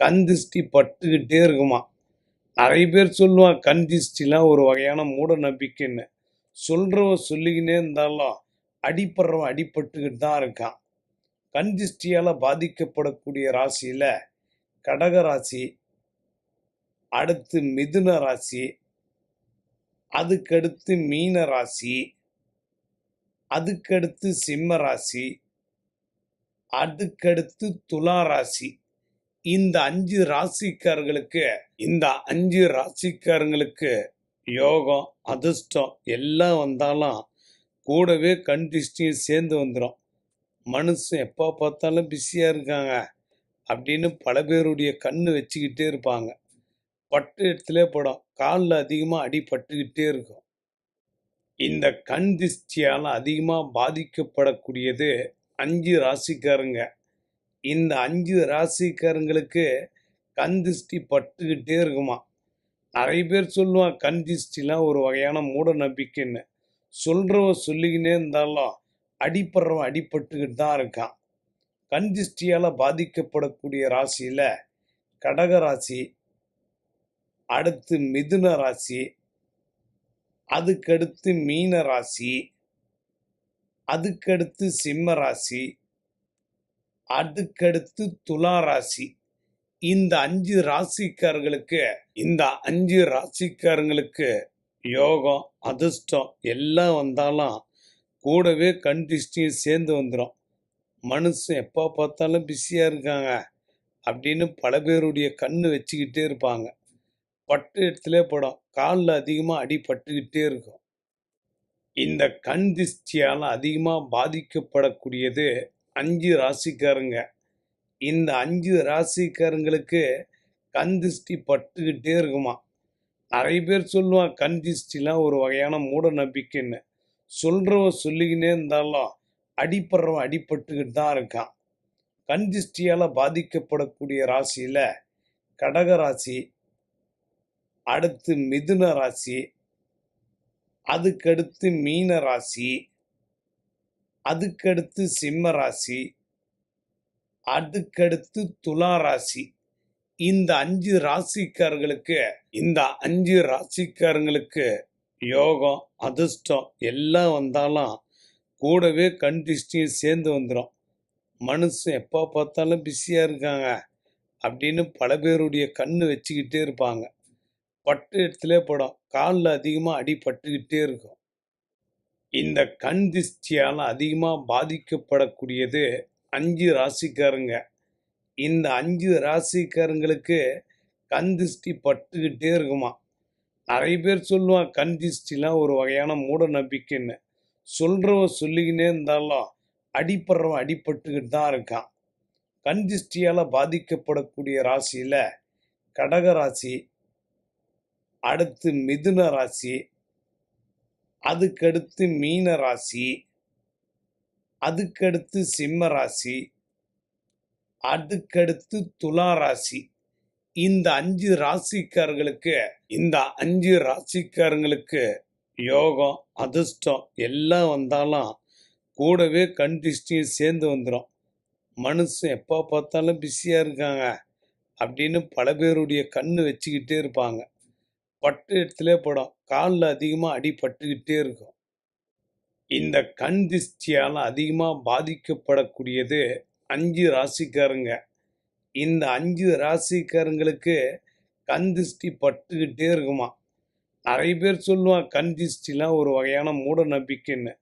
கண் திஷ்டி பட்டுக்கிட்டே இருக்குமா? நிறைய பேர் சொல்லுவான் கண் திஷ்டிலாம் ஒரு வகையான மூட நம்பிக்கைன்னு சொல்கிறவன் சொல்லிக்கினே இருந்தாலும் அடிப்படுறவன் அடிபட்டுக்கிட்டு தான் இருக்கான். கண் திஷ்டியால் பாதிக்கப்படக்கூடிய ராசியில் கடக ராசி அடுத்து மிதுன ராசி அதுக்கடுத்து மீன ராசி அதுக்கடுத்து சிம்ம ராசி அதுக்கடுத்து துலா ராசி. இந்த அஞ்சு ராசிக்காரங்களுக்கு இந்த அஞ்சு ராசிக்காரங்களுக்கு யோகம் அதிர்ஷ்டம் எல்லாம் வந்தாலும் கூடவே கண் சேர்ந்து வந்துடும் மனுஷன் எப்போ பார்த்தாலும் பிஸியாக இருக்காங்க அப்படின்னு பல பேருடைய கண்ணு வச்சுக்கிட்டே இருப்பாங்க. பட்டு இடத்துல படம். காலில் அதிகமாக அடி பட்டுக்கிட்டே இருக்கும். இந்த கண் திஷ்டியால் அதிகமாக பாதிக்கப்படக்கூடியது அஞ்சு ராசிக்காரங்க. இந்த அஞ்சு ராசிக்காரங்களுக்கு கண் திருஷ்டி பட்டுக்கிட்டே இருக்குமா? நிறைய பேர் சொல்லுவான் கண் திருஷ்டிலாம் ஒரு வகையான மூட நம்பிக்கைன்னு. சொல்கிறவன் சொல்லிக்கினே இருந்தாலும் அடிப்படுறவன் அடிபட்டுக்கிட்டு தான் இருக்கான். கண் திருஷ்டியால் பாதிக்கப்படக்கூடிய ராசியில் கடக ராசி அடுத்து மிதுன ராசி அதுக்கடுத்து மீன ராசி அதுக்கடுத்து சிம்ம ராசி அதுக்கடுத்து துலா ராசி. இந்த அஞ்சு ராசிக்காரர்களுக்கு இந்த அஞ்சு ராசிக்காரங்களுக்கு யோகம் அதிர்ஷ்டம் எல்லாம் வந்தாலும் கூடவே கண் திருஷ்டியும் சேர்ந்து வந்துடும் மனுஷன் எப்போ பார்த்தாலும் பிஸியாக இருக்காங்க அப்படின்னு பல பேருடைய கண் வச்சுக்கிட்டே இருப்பாங்க. பட்டு இடத்துல படம். காலில் அதிகமாக அடி பட்டுக்கிட்டே இருக்கும். இந்த கண் திருஷ்டியால் அதிகமாக பாதிக்கப்படக்கூடியது அஞ்சு ராசிக்காரங்க. இந்த அஞ்சு ராசிக்காரங்களுக்கு கண் திருஷ்டி பட்டுக்கிட்டே இருக்குமா? நிறைய பேர் சொல்லுவான் கண் திருஷ்டிலாம் ஒரு வகையான மூட நம்பிக்கைன்னு. சொல்றவன் சொல்லிக்கினே இருந்தாலும் அடிப்படுறவன் அடிபட்டுக்கிட்டு தான் இருக்கான். கண் திருஷ்டியால் பாதிக்கப்படக்கூடிய ராசியில் கடக ராசி அடுத்து மிதுன ராசி அதுக்கடுத்து மீன ராசி அதுக்கடுத்து சிம்ம ராசி அதுக்கடுத்து துலா ராசி. இந்த அஞ்சு ராசிக்காரங்களுக்கு இந்த அஞ்சு ராசிக்காரங்களுக்கு யோகம் அதிர்ஷ்டம் எல்லாம் வந்தாலும் கூடவே கண்டிஷ்டையும் சேர்ந்து வந்துடும் மனுஷன் எப்போ பார்த்தாலும் பிஸியாக இருக்காங்க அப்படின்னு பல பேருடைய கண்ணு வச்சுக்கிட்டே இருப்பாங்க. பட்டு இடத்துல படம். காலில் அதிகமாக அடி பட்டுக்கிட்டே இருக்கும். இந்த கண் திருஷ்டியால் அதிகமாக பாதிக்கப்படக்கூடியது அஞ்சு ராசிக்காரங்க. இந்த அஞ்சு ராசிக்காரங்களுக்கு கண் திருஷ்டி பட்டுக்கிட்டே இருக்குமா? நிறைய பேர் சொல்லுவான் கண் திருஷ்டிலாம் ஒரு வகையான மூட நம்பிக்கைன்னு. சொல்கிறவன் சொல்லிக்கினே இருந்தாலும் அடிப்படுறவன் அடிபட்டுக்கிட்டு தான் இருக்கான். கண் திருஷ்டியால் பாதிக்கப்படக்கூடிய ராசியில் கடக ராசி அடுத்து மிதுன ராசி அதுக்கடுத்து மீன ராசி அதுக்கடுத்து சிம்ம ராசி அதுக்கடுத்து துலா ராசி. இந்த அஞ்சு ராசிக்காரங்களுக்கு இந்த அஞ்சு ராசிக்காரங்களுக்கு யோகம் அதிர்ஷ்டம் எல்லாம் வந்தாலும் கூடவே கண் திருஷ்டியும் சேர்ந்து வந்துடும் மனுஷன் எப்போ பார்த்தாலும் பிஸியாக இருக்காங்க அப்படின்னு பல பேருடைய கண்ணு வச்சுக்கிட்டே இருப்பாங்க. பட்டு இடத்துல படம். காலில் அதிகமாக அடி பட்டுக்கிட்டே இருக்கும். இந்த கண் திஷ்டியால் அதிகமாக பாதிக்கப்படக்கூடியது அஞ்சு ராசிக்காரங்க. இந்த அஞ்சு ராசிக்காரங்களுக்கு கண் திஷ்டி பட்டுக்கிட்டே இருக்குமா? நிறைய பேர் சொல்லுவான் கண் திஷ்டிலாம் ஒரு வகையான மூட நம்பிக்கைன்னு.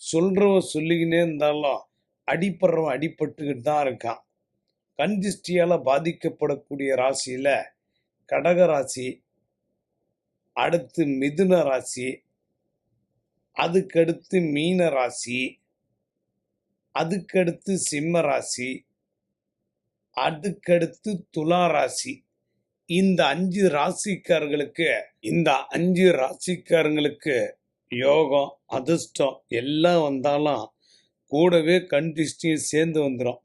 சொல்கிறவன் சொல்லிக்கினே இருந்தாலும் அடிப்படுறவன் அடிபட்டுக்கிட்டு தான் இருக்கான். கண் திஷ்டியால் பாதிக்கப்படக்கூடிய ராசியில் கடக ராசி அடுத்து மிதுன ராசி அதுக்கடுத்து மீன ராசி அதுக்கடுத்து சிம்ம ராசி அதுக்கடுத்து துலா ராசி. இந்த அஞ்சு ராசிக்காரர்களுக்கு இந்த அஞ்சு ராசிக்காரங்களுக்கு யோகம் அதிர்ஷ்டம் எல்லாம் வந்தாலும் கூடவே கண் சேர்ந்து வந்துடும்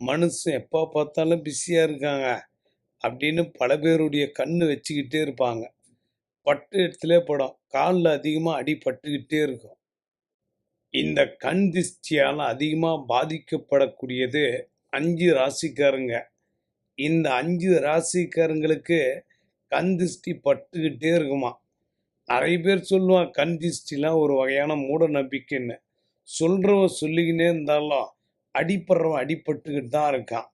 மனுஷன் எப்போ பார்த்தாலும் பிஸியாக இருக்காங்க அப்படின்னு பல பேருடைய கண்ணு வச்சுக்கிட்டே இருப்பாங்க. பட்டு இடத்துல படம் காலில் அதிகமாக அடி பட்டுக்கிட்டே இருக்கும். இந்த கண் திஷ்டியால் அதிகமாக பாதிக்கப்படக்கூடியது அஞ்சு ராசிக்காரங்க. இந்த அஞ்சு ராசிக்காரங்களுக்கு கண் திஷ்டி பட்டுக்கிட்டே இருக்குமா? நிறைய பேர் சொல்லுவான் கண் திஷ்டிலாம் ஒரு வகையான மூட நம்பிக்கைன்னு. சொல்கிறவன் சொல்லிக்கினே இருந்தாலும் அடிப்படுறவன் அடிபட்டுக்கிட்டு தான் இருக்கான்.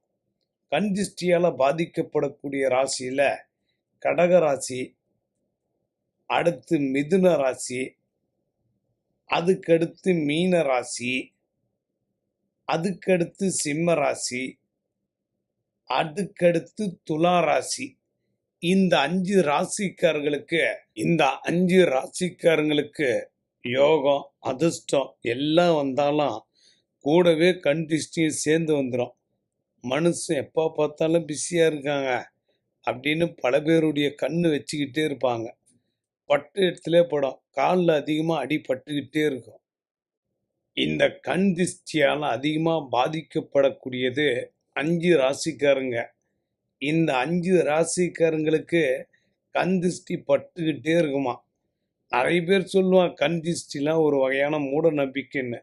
கண் திஷ்டியால் பாதிக்கப்படக்கூடிய ராசியில் கடக ராசி அடுத்து மிதுன ராசி அதுக்கடுத்து மீன ராசி அதுக்கடுத்து சிம்ம ராசி அதுக்கடுத்து துலா ராசி. இந்த அஞ்சு ராசிக்காரங்களுக்கு இந்த அஞ்சு ராசிக்காரங்களுக்கு யோகம் அதிர்ஷ்டம் எல்லாம் வந்தாலும் கூடவே கண் சேர்ந்து வந்துடும் மனுஷன் எப்போ பார்த்தாலும் பிஸியாக இருக்காங்க அப்படின்னு பல பேருடைய கண்ணு வச்சுக்கிட்டே இருப்பாங்க. பட்டு இடத்துல படும். காலில் அதிகமாக அடி பட்டுக்கிட்டே இருக்கும். இந்த கண் திஷ்டியால் அதிகமாக பாதிக்கப்படக்கூடியது அஞ்சு ராசிக்காரங்க. இந்த அஞ்சு ராசிக்காரங்களுக்கு கண் திஷ்டி பட்டுக்கிட்டே இருக்குமா? நிறைய பேர் சொல்லுவான் கண் திஷ்டிலாம் ஒரு வகையான மூட நம்பிக்கைன்னு.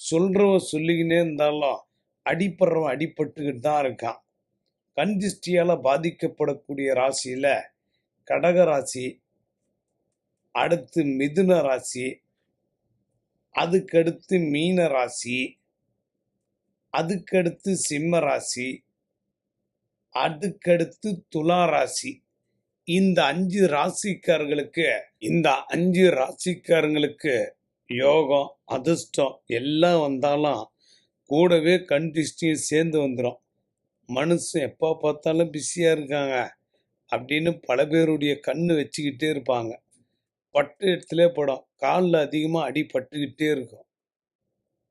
சொல்கிறவன் சொல்லிக்கினே இருந்தாலும் அடிப்படுறவன் அடிபட்டுக்கிட்டு தான் இருக்கான். கண் திஷ்டியால் பாதிக்கப்படக்கூடிய ராசியில் கடக ராசி அடுத்து மிதுன ராசி அதுக்கடுத்து மீன ராசி அதுக்கடுத்து சிம்ம ராசி அதுக்கடுத்து துலா ராசி. இந்த அஞ்சு ராசிக்காரர்களுக்கு இந்த அஞ்சு ராசிக்காரங்களுக்கு யோகம் அதிர்ஷ்டம் எல்லாம் வந்தாலும் கூடவே கண் சேர்ந்து வந்துடும் மனுஷன் எப்போ பார்த்தாலும் பிஸியாக இருக்காங்க அப்படின்னு பல பேருடைய கண்ணு வச்சுக்கிட்டே இருப்பாங்க. பட்டு இடத்துல படம். காலில் அதிகமாக அடி பட்டுக்கிட்டே இருக்கும்.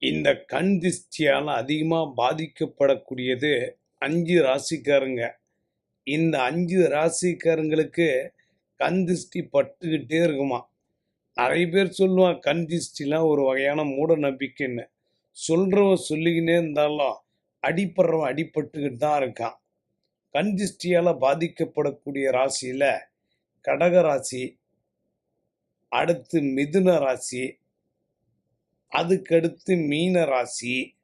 இந்த கண் திஷ்டியால் அதிகமாக பாதிக்கப்படக்கூடியது அஞ்சு ராசிக்காரங்க. இந்த அஞ்சு ராசிக்காரங்களுக்கு கண் திஷ்டி பட்டுக்கிட்டே இருக்குமா? நிறைய பேர் சொல்லுவான் கண் திஷ்டிலாம் ஒரு வகையான மூட நம்பிக்கைன்னு. சொல்கிறவன் சொல்லிக்கினே இருந்தாலும் அடிப்படுறவன் அடிபட்டுக்கிட்டு தான் இருக்கான். கண் திஷ்டியால் பாதிக்கப்படக்கூடிய ராசியில் கடக ராசி அடுத்து மிதுன ராசி அதுக்கடுத்து மீன ராசி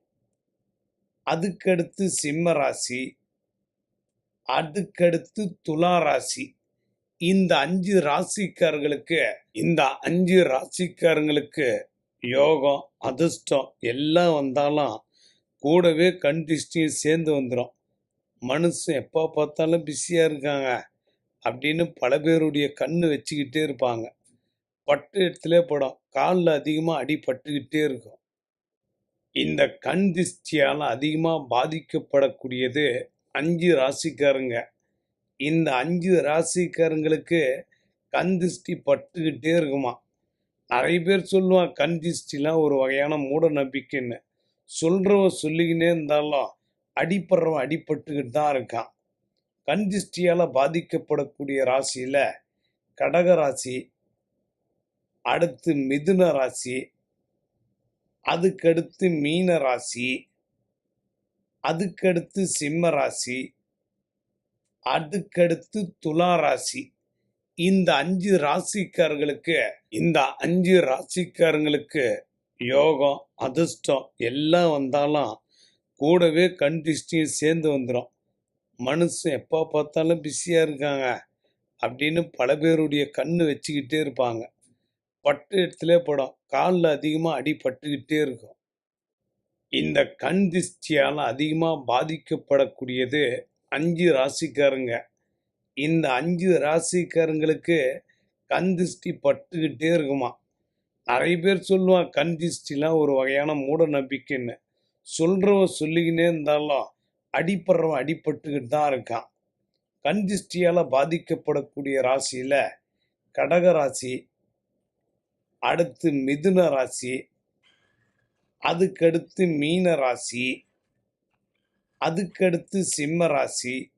அதுக்கடுத்து சிம்ம ராசி அதுக்கடுத்து துலா ராசி. இந்த அஞ்சு ராசிக்காரங்களுக்கு இந்த அஞ்சு ராசிக்காரங்களுக்கு யோகம் அதிர்ஷ்டம் எல்லாம் வந்தாலும் கூடவே கண் சேர்ந்து வந்துடும் மனுஷன் எப்போ பார்த்தாலும் பிஸியாக இருக்காங்க அப்படின்னு பல பேருடைய கண்ணு வச்சுக்கிட்டே இருப்பாங்க. பட்டு இடத்துல படம். காலில் அதிகமாக அடி பட்டுக்கிட்டே இருக்கும். இந்த கண் திஷ்டியால் அதிகமாக பாதிக்கப்படக்கூடியது அஞ்சு ராசிக்காரங்க. இந்த அஞ்சு ராசிக்காரங்களுக்கு கண் திஷ்டி பட்டுக்கிட்டே இருக்குமா? நிறைய பேர் சொல்லுவான் கண் திஷ்டிலாம் ஒரு வகையான மூட நம்பிக்கைன்னு. சொல்கிறவன் சொல்லிக்கினே இருந்தாலும் அடிப்படுறவன் அடிபட்டுக்கிட்டு தான் இருக்கான். கண் திஷ்டியால் பாதிக்கப்படக்கூடிய ராசியில் கடக ராசி அடுத்து மிதுன ராசி அதுக்கடுத்து மீன ராசி அதுக்கடுத்து சிம்ம ராசி அதுக்கடுத்து துலா ராசி. இந்த அஞ்சு ராசிக்காரர்களுக்கு இந்த அஞ்சு ராசிக்காரங்களுக்கு யோகம் அதிர்ஷ்டம் எல்லாம் வந்தாலும் கூடவே கண் சேர்ந்து வந்துடும் மனுஷன் எப்போ பார்த்தாலும் பிஸியாக இருக்காங்க அப்படின்னு பல பேருடைய கண்ணு வச்சுக்கிட்டே இருப்பாங்க. பட்டு இடத்துல படம் காலில் அதிகமாக அடி பட்டுக்கிட்டே இருக்கும். இந்த கண் திஷ்டியால் அதிகமாக பாதிக்கப்படக்கூடியது அஞ்சு ராசிக்காரங்க. இந்த அஞ்சு ராசிக்காரங்களுக்கு கண் திஷ்டி பட்டுக்கிட்டே இருக்குமா? நிறைய பேர் சொல்லுவான் கண் திஷ்டிலாம் ஒரு வகையான மூட நம்பிக்கைன்னு. சொல்கிறவன் சொல்லிக்கினே இருந்தாலும் அடிப்படுறவன் அடிபட்டுக்கிட்டு தான் இருக்கான். கண் திஷ்டியால் பாதிக்கப்படக்கூடிய ராசியில் கடக ராசி அடுத்து மிதுன ராசி அதுக்கடுத்து மீன ராசி அதுக்கடுத்து சிம்ம ராசி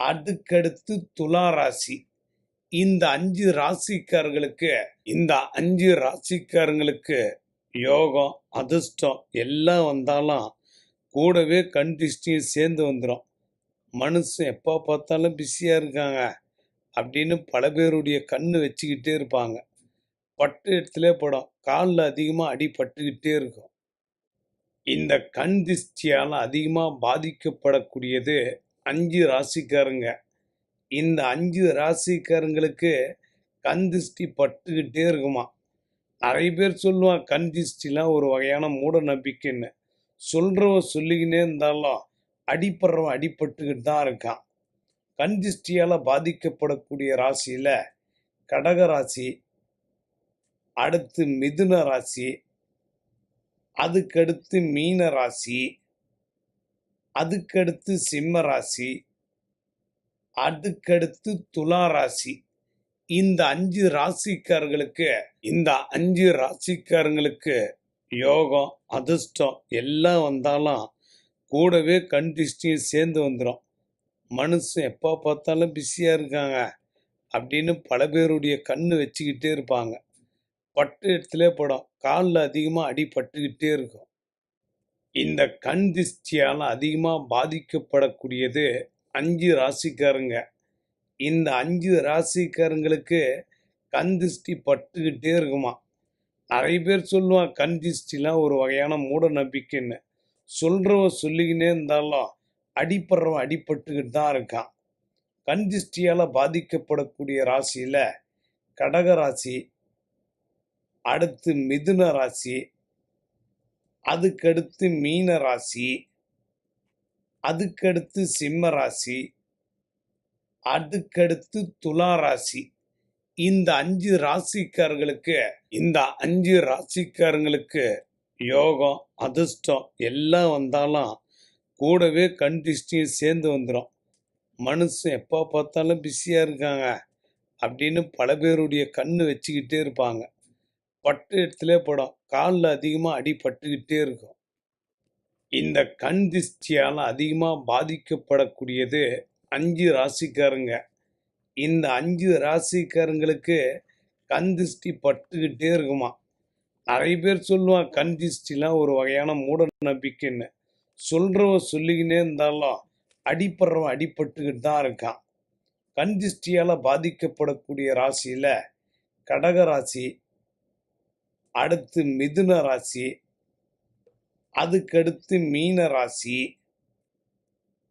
அதுக்கடுத்து துலா ராசி. இந்த அஞ்சு ராசிக்காரங்களுக்கு இந்த அஞ்சு ராசிக்காரங்களுக்கு யோகம் அதிர்ஷ்டம் எல்லாம் வந்தாலும் கூடவே கண் சேர்ந்து வந்துடும் மனுஷன் எப்போ பார்த்தாலும் பிஸியாக இருக்காங்க அப்படின்னு பல பேருடைய கண்ணு வச்சுக்கிட்டே இருப்பாங்க. பட்டு இடத்துல படும். காலில் அதிகமாக அடி பட்டுக்கிட்டே இருக்கும். இந்த கண் திஷ்டியால் அதிகமாக பாதிக்கப்படக்கூடியது அஞ்சு ராசிக்காரங்க. இந்த அஞ்சு ராசிக்காரங்களுக்கு கண் திஷ்டி பட்டுக்கிட்டே இருக்குமா? நிறைய பேர் சொல்லுவான் கண் திஷ்டிலாம் ஒரு வகையான மூட நம்பிக்கைன்னு. சொல்கிறவன் சொல்லிக்கினே இருந்தாலும் அடிப்படுறவன் அடிபட்டுக்கிட்டு தான் இருக்கான். கண் திஷ்டியால் பாதிக்கப்படக்கூடிய ராசியில் கடக ராசி அடுத்து மிதுன ராசி அதுக்கடுத்து மீன ராசி அதுக்கடுத்து சிம்ம ராசி அதுக்கடுத்து துலா ராசி. இந்த அஞ்சு ராசிக்காரர்களுக்கு இந்த அஞ்சு ராசிக்காரங்களுக்கு யோகம் அதிர்ஷ்டம் எல்லாம் வந்தாலும் கூடவே கண் சேர்ந்து வந்துடும் மனுஷன் எப்போ பார்த்தாலும் பிஸியாக இருக்காங்க அப்படின்னு பல பேருடைய கண்ணு வச்சுக்கிட்டே இருப்பாங்க. பட்டு இடத்துல படம். காலில் அதிகமாக அடி பட்டுக்கிட்டே இருக்கும். இந்த கண் திருஷ்டியால் அதிகமாக பாதிக்கப்படக்கூடியது அஞ்சு ராசிக்காரங்க. இந்த அஞ்சு ராசிக்காரங்களுக்கு கண் திருஷ்டி பட்டுக்கிட்டே இருக்குமா? நிறைய பேர் சொல்லுவான் கண் திருஷ்டிலாம் ஒரு வகையான மூட நம்பிக்கைன்னு. சொல்கிறவன் சொல்லிக்கினே இருந்தாலும் அடிப்படுறவன் அடிபட்டுக்கிட்டு தான் இருக்கான். கண் திருஷ்டியால் பாதிக்கப்படக்கூடிய ராசியில் கடக ராசி அடுத்து மிதுன ராசி அதுக்கடுத்து மீன ராசி அதுக்கடுத்து சிம்ம ராசி அதுக்கடுத்து துலா ராசி. இந்த அஞ்சு ராசிக்காரங்களுக்கு இந்த அஞ்சு ராசிக்காரங்களுக்கு யோகம் அதிர்ஷ்டம் எல்லாம் வந்தாலும் கூடவே கண் சேர்ந்து வந்துடும் மனுஷன் எப்போ பார்த்தாலும் பிஸியாக இருக்காங்க அப்படின்னு பல பேருடைய கண்ணு வச்சுக்கிட்டே இருப்பாங்க. பட்டு இடத்துல படம். காலில் அதிகமாக அடி பட்டுக்கிட்டே இருக்கும். இந்த கண் திஷ்டியால் அதிகமாக பாதிக்கப்படக்கூடியது அஞ்சு ராசிக்காரங்க. இந்த அஞ்சு ராசிக்காரங்களுக்கு கண் திஷ்டி பட்டுக்கிட்டே இருக்குமா? நிறைய பேர் சொல்லுவான் கண் திஷ்டிலாம் ஒரு வகையான மூட நம்பிக்கைன்னு. சொல்கிறவன் சொல்லிக்கினே இருந்தாலும் அடிப்படுறவன் அடிபட்டுக்கிட்டு தான் இருக்கான். கண் திஷ்டியால் பாதிக்கப்படக்கூடிய ராசியில் கடக ராசி அடுத்து மிதுன ராசி அதுக்கடுத்து மீன ராசி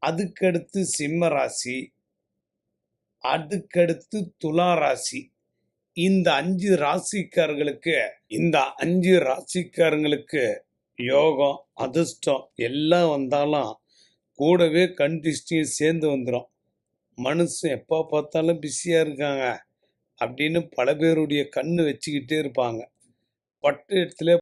அதுக்கடுத்து சிம்ம ராசி அதுக்கடுத்து துலா ராசி. இந்த அஞ்சு ராசிக்காரங்களுக்கு இந்த அஞ்சு ராசிக்காரங்களுக்கு யோகம் அதிர்ஷ்டம் எல்லாம் வந்தாலும் கூடவே கண் சேர்ந்து வந்துடும் மனுஷன் எப்போ பார்த்தாலும் பிஸியாக இருக்காங்க அப்படின்னு பல பேருடைய கண்ணு வச்சுக்கிட்டே இருப்பாங்க. பட்டு இடத்துல